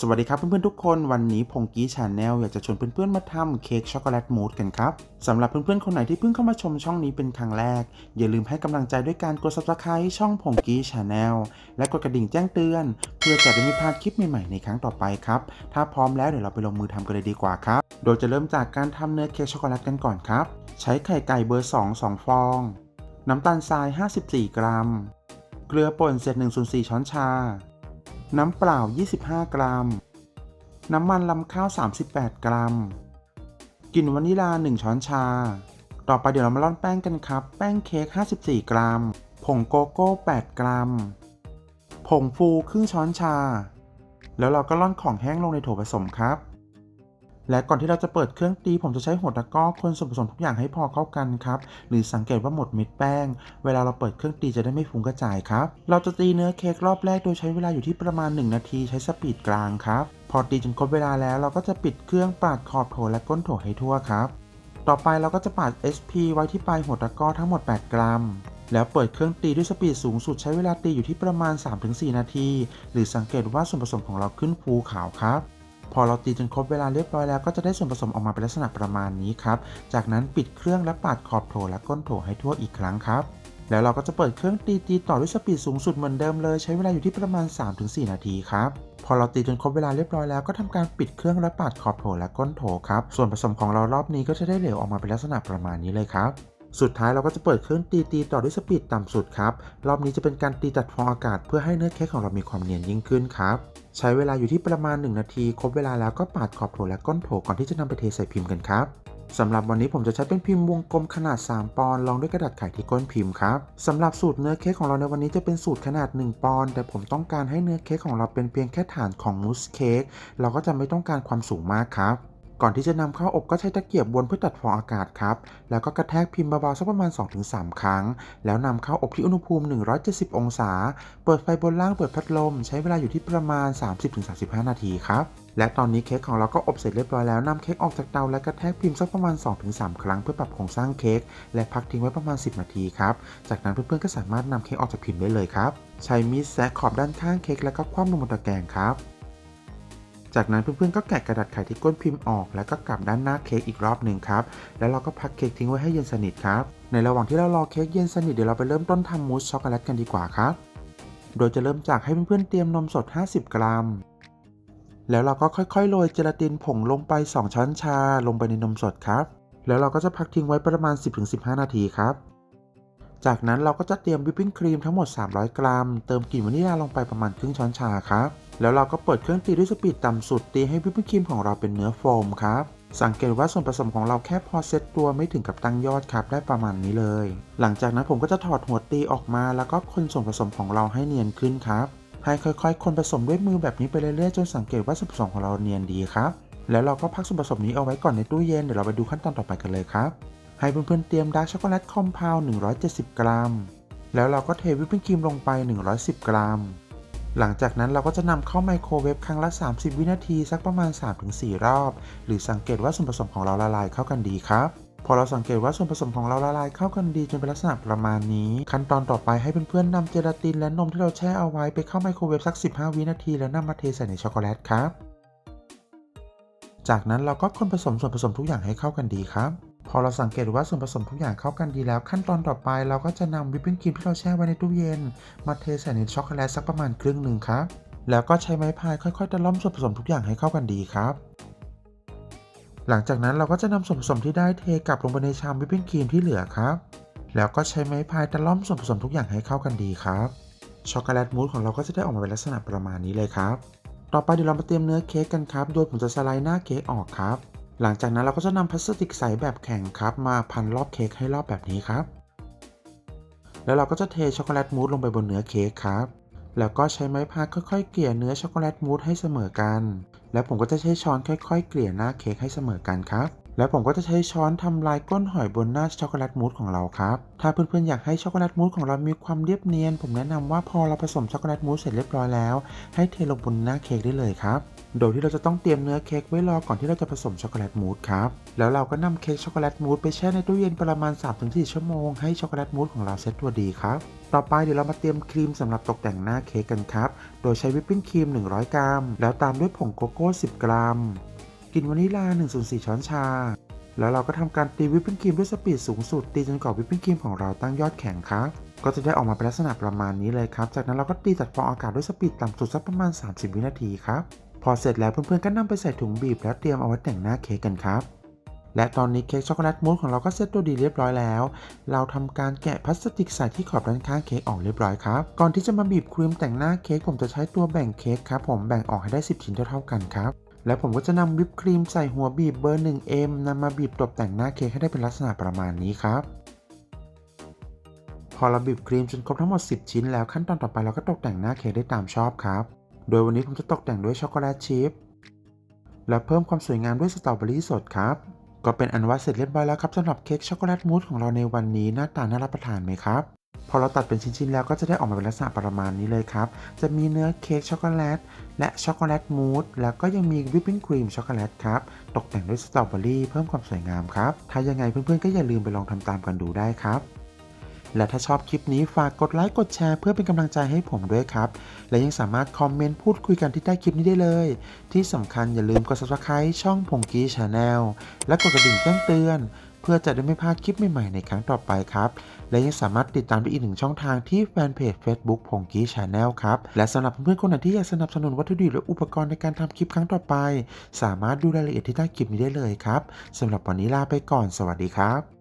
สวัสดีครับเพื่อนๆทุกคนวันนี้พงกี้ชาแนลอยากจะชวนเพื่อนๆมาทำเค้กช็อกโกแลตมูสกันครับสำหรับเพื่อนๆคนไหนที่เพิ่งเข้ามาชมช่องนี้เป็นครั้งแรก อย่าลืมให้กำลังใจด้วยการกด subscribe ช่องพงกี้ชาแนลและกดกระดิ่งแจ้งเตือน เพื่อจะได้ไม่พลาดคลิปใหม่ๆในครั้งต่อไปครับ ถ้าพร้อมแล้วเดี๋ยวเราไปลงมือทำกันเลยดีกว่าครับ โดยจะเริ่มจากการทำเนื้อเค้กช็อกโกแลตกันก่อนครับ ใช้ไข่ไก่เบอร์ 2 2 ฟอง น้ำตาลทราย 54 กรัม เกลือป่นเศษ1ส่วน4ช้อนชา น้ำเปล่า 25 กรัม น้ำมันลำข้าว 38 กรัม กลิ่นวานิลา 1 ช้อนชา ต่อไปเดี๋ยวเรามาร่อนแป้งกันครับ แป้งเค้ก 54 กรัม ผงโกโก้ 8 กรัม ผงฟูครึ่งช้อนชา แล้วเราก็ร่อนของแห้งลงในโถผสมครับ และก่อนที่เราจะเปิดเครื่องตี ผมจะใช้หัวตะก้อคนส่วนผสมทุกอย่างให้พอเข้ากันครับ หรือสังเกตว่าหมดเม็ดแป้ง เวลาเราเปิดเครื่องตีจะได้ไม่ฟุ้งกระจายครับ เราจะตีเนื้อเค้กรอบแรกโดยใช้เวลาอยู่ที่ประมาณ 1 นาทีใช้สปีดกลางครับ พอตีจนครบเวลาแล้วเราก็จะปิดเครื่องปาดขอบโถและก้นโถให้ทั่วครับ ต่อไปเราก็จะปาด SP ไว้ที่ปลายหัวตะก้อทั้งหมด 8 กรัมแล้วเปิดเครื่องตีด้วยสปีดสูงสุดใช้เวลาตีอยู่ที่ประมาณ 3-4 นาที หรือสังเกตว่าส่วนผสมของเราขึ้นฟูขาวครับ พอเราตีจนครบเวลาเรียบร้อยแล้วก็จะได้ส่วนผสมออกมาเป็นลักษณะประมาณนี้ครับ จากนั้นปิดเครื่องและปาดขอบโถและก้นโถให้ทั่วอีกครั้งครับ แล้วเราก็จะเปิดเครื่องตีตีต่อด้วยสปีดสูงสุดเหมือนเดิมเลย ใช้เวลาอยู่ที่ประมาณ 3-4 นาทีครับพอเราตีจนครบเวลาเรียบร้อยแล้วก็ทำการปิดเครื่องและปาดขอบโถและก้นโถครับ ส่วนผสมของเรารอบนี้ก็จะได้เหลวออกมาเป็นลักษณะประมาณนี้เลยครับ สุดท้ายเราก็จะเปิดเครื่องตีตีต่อด้วยสปีดต่ำสุดครับ รอบนี้จะเป็นการตีตัดฟองอากาศเพื่อให้เนื้อเค้กของเรามีความเนียนยิ่งขึ้นครับใช้เวลาอยู่ที่ประมาณ 1 นาที ครบเวลาแล้วก็ปาดขอบโถและก้นโถก่อนที่จะนำไปเทใส่พิมพ์กันครับสำหรับวันนี้ผมจะใช้เป็นพิมพ์วงกลมขนาด 3 ปอนด์รองด้วยกระดาษไขที่ก้นพิมพ์ครับสำหรับสูตรเนื้อเค้กของเราในวันนี้จะเป็นสูตรขนาด 1 ปอนด์แต่ผมต้องการให้เนื้อเค้กของเราเป็นเพียงแค่ฐานของมูสเค้กเราก็จะไม่ต้องการความสูงมากครับ ก่อนที่จะนำเข้าอบก็ใช้ตะเกียบวนเพื่อตัดฟองอากาศครับ แล้วก็กระแทกพิมพ์เบาๆสักประมาณ 2-3 ครั้ง แล้วนำเข้าอบที่อุณหภูมิ 170 องศา เปิดไฟบนล่างเปิดพัดลม ใช้เวลาอยู่ที่ประมาณ 30-35 นาทีครับ และตอนนี้เค้กของเราก็อบเสร็จเรียบร้อยแล้วนำเค้กออกจากเตาและกระแทกพิมพ์สักประมาณ 2-3 ครั้งเพื่อปรับโครงสร้างเค้กและพักทิ้งไว้ประมาณ 10 นาทีครับ จากนั้นเพื่อนๆก็สามารถนำเค้กออกจากพิมพ์ได้เลยครับ ใช้มีดแซะขอบด้านข้างเค้กแล้วก็คว่ำลงบนตะแกรงครับ จากนั้นเพื่อนๆก็แกะกระดาษไขที่ก้นพิมพ์ออก แล้วก็กลับด้านหน้าเค้กอีกรอบหนึ่งครับ แล้วเราก็พักเค้กทิ้งไว้ให้เย็นสนิทครับ ในระหว่างที่เรารอเค้กเย็นสนิทเดี๋ยวเราไปเริ่มต้นทำมูสช็อกโกแลตกันดีกว่าครับ โดยจะเริ่มจากให้เพื่อนๆเตรียมนมสด 50 กรัม แล้วเราก็ค่อยๆโรยเจลาตินผงลงไป 2 ช้อนชาลงไปในนมสดครับ แล้วเราก็จะพักทิ้งไว้ประมาณ 10-15 นาทีครับจากนั้นเราก็จะเตรียมวิปปิ้งครีมทั้งหมด 300 กรัม เติมกลิ่นวานิลาลงไปประมาณครึ่งช้อนชาครับ แล้วเราก็เปิดเครื่องตีด้วยสปีดต่ำสุดตีให้วิปปิ้งครีมของเราเป็นเนื้อโฟมครับ สังเกตว่าส่วนผสมของเราแค่พอเซตตัวไม่ถึงกับตั้งยอดครับได้ประมาณนี้เลย หลังจากนั้นผมก็จะถอดหัวตีออกมา แล้วก็คนส่วนผสมของเราให้เนียนขึ้นครับให้ค่อยๆ คนผสมด้วยมือแบบนี้ไปเรื่อยๆจนสังเกตว่าส่วนผสมของเราเนียนดีครับ แล้วเราก็พักส่วนผสมนี้เอาไว้ก่อนในตู้เย็นเดี๋ยวเราไปดูขั้นตอนต่อไปกันเลยครับ ให้เพื่อนๆเตรียมดาร์กช็อกโกแลตคอมเพลว170 กรัม แล้วเราก็เทวิปปิ้งครีมลงไป 110 กรัม หลังจากนั้นเราก็จะนำเข้าไมโครเวฟครั้งละ 30 วินาที สักประมาณ 3-4 รอบ หรือสังเกตว่าส่วนผสมของเราละลายเข้ากันดีครับพอเราสังเกตว่าส่วนผสมของเราละลายเข้ากันดีจนเป็นลักษณะประมาณนี้ ขั้นตอนต่อไปให้เพื่อนๆนำเจลาตินและนมที่เราแช่เอาไว้ไปเข้าไมโครเวฟสัก 15 วินาที แล้วนำมาเทใส่ในช็อกโกแลตครับ จากนั้นเราก็คนผสมส่วนผสมทุกอย่างให้เข้ากันดีครับ พอเราสังเกตว่าส่วนผสมทุกอย่างเข้ากันดีแล้ว ขั้นตอนต่อไปเราก็จะนำวิปปิ้งครีมที่เราแช่ไว้ในตู้เย็น มาเทใส่ในช็อกโกแลตสักประมาณครึ่งหนึ่งครับ แล้วก็ใช้ไม้พายค่อยๆตะล่อมส่วนผสมทุกอย่างให้เข้ากันดีครับ หลังจากนั้นเราก็จะนำส่วนผสมที่ได้เทกลับลงไปในชามวิปปิ้งครีมที่เหลือครับ แล้วก็ใช้ไม้พายตะล่อมส่วนผสมทุกอย่างให้เข้ากันดีครับ ช็อกโกแลตมูสของเราก็จะได้ออกมาเป็นลักษณะประมาณนี้เลยครับ ต่อไปเดี๋ยวเรามาเตรียมเนื้อเค้กกันครับ โดยผมจะสไลด์หน้าเค้กออกครับ หลังจากนั้นเราก็จะนำพลาสติกใสแบบแข็งครับ มาพันรอบเค้กให้รอบแบบนี้ครับ แล้วเราก็จะเทช็อกโกแลตมูสลงไปบนเนื้อเค้กครับ แล้วก็ใช้ไม้พายค่อยๆ เกลี่ยเนื้อช็อกโกแลตมูสให้เสมอกัน แล้วผมก็จะใช้ช้อนค่อย ๆ เกลี่ยหน้าเค้กให้เสมอกันครับ แล้วผมก็จะใช้ช้อนทำลายก้นหอยบนหน้าช็อกโกแลตมูสของเราครับ ถ้าเพื่อนๆอยากให้ช็อกโกแลตมูสของเรามีความเรียบเนียน ผมแนะนำว่าพอเราผสมช็อกโกแลตมูสเสร็จเรียบร้อยแล้ว ให้เทลงบนหน้าเค้กได้เลยครับ โดยที่เราจะต้องเตรียมเนื้อเค้กไว้รอก่อนที่เราจะผสมช็อกโกแลตมูสครับ แล้วเราก็นำเค้กช็อกโกแลตมูสไปแช่ในตู้เย็นประมาณ 3-4 ชั่วโมงให้ช็อกโกแลตมูสของเราเซ็ตตัวดีครับ ต่อไปเดี๋ยวเรามาเตรียมครีมสำหรับตกแต่งหน้าเค้กกันครับ โดยใช้วิปปิ้งครีม 100 กรัม แล้วตามด้วยผงโกโก้ 10 กรัมกลิ่นวานิลลา1-4ช้อนชา แล้วเราก็ทำการตีวิปปิ้งครีมด้วยสปีดสูงสุดตีจนกว่าวิปปิ้งครีมของเราตั้งยอดแข็งครับก็จะได้ออกมาเป็นลักษณะประมาณนี้เลยครับ จากนั้นเราก็ตีตัดฟองอากาศด้วยสปีดต่ำสุดสักประมาณ 30 วินาทีครับ พอเสร็จแล้วเพื่อนๆก็นำไปใส่ถุงบีบแล้วเตรียมเอาไว้แต่งหน้าเค้กกันครับ และตอนนี้เค้กช็อกโกแลตมูสของเราก็เซตตัวดีเรียบร้อยแล้ว เราทำการแกะพลาสติกใส่ที่ขอบด้านข้างเค้กออกเรียบร้อยครับ ก่อนที่จะมาบีบครีมแต่งหน้าเค้กผมจะใช้ตัวแบ่งเค้กครับผมแบ่งออกให้ได้ 10 ชิ้นเท่าๆกันครับแล้วผมก็จะนำวิปครีมใส่หัวบีบเบอร์ 1M นำมาบีบตกแต่งหน้าเค้กให้ได้เป็นลักษณะประมาณนี้ครับ พอเราบีบครีมจนครบทั้งหมด 10 ชิ้นแล้วขั้นตอนต่อไปเราก็ตกแต่งหน้าเค้กได้ตามชอบครับ โดยวันนี้ผมจะตกแต่งด้วยช็อกโกแลตชิพและเพิ่มความสวยงามด้วยสตรอเบอรี่สดครับ ก็เป็นอันว่าเสร็จเรียบร้อยแล้วครับสำหรับเค้กช็อกโกแลตมูสของเราในวันนี้หน้าตาน่ารับประทานไหมครับพอเราตัดเป็นชิ้นๆแล้วก็จะได้ออกมาเป็นลักษณะประมาณนี้เลยครับ จะมีเนื้อเค้กช็อกโกแลตและช็อกโกแลตมูสแล้วก็ยังมีวิปปิ้งครีมช็อกโกแลตครับ ตกแต่งด้วยสตรอเบอรี่เพิ่มความสวยงามครับ ถ้ายังไงเพื่อนๆก็อย่าลืมไปลองทำตามกันดูได้ครับ และถ้าชอบคลิปนี้ฝากกดไลค์กดแชร์เพื่อเป็นกำลังใจให้ผมด้วยครับ และยังสามารถคอมเมนต์พูดคุยกันที่ใต้คลิปนี้ได้เลย ที่สำคัญอย่าลืมกด subscribe ช่องพงกี้ชาแนลและกดกระดิ่งแจ้งเตือนเพื่อจะได้ไม่พลาดคลิปใหม่ ๆ ในครั้งต่อไปครับ และยังสามารถติดตามได้อีกหนึ่งช่องทางที่แฟนเพจ Facebook พงกี้ชาแนลครับ และสำหรับเพื่อนๆคนไหนที่อยากสนับสนุนวัตถุดิบและอุปกรณ์ในการทำคลิปครั้งต่อไป สามารถดูรายละเอียดที่ใต้คลิปนี้ได้เลยครับสำหรับวันนี้ลาไปก่อน สวัสดีครับ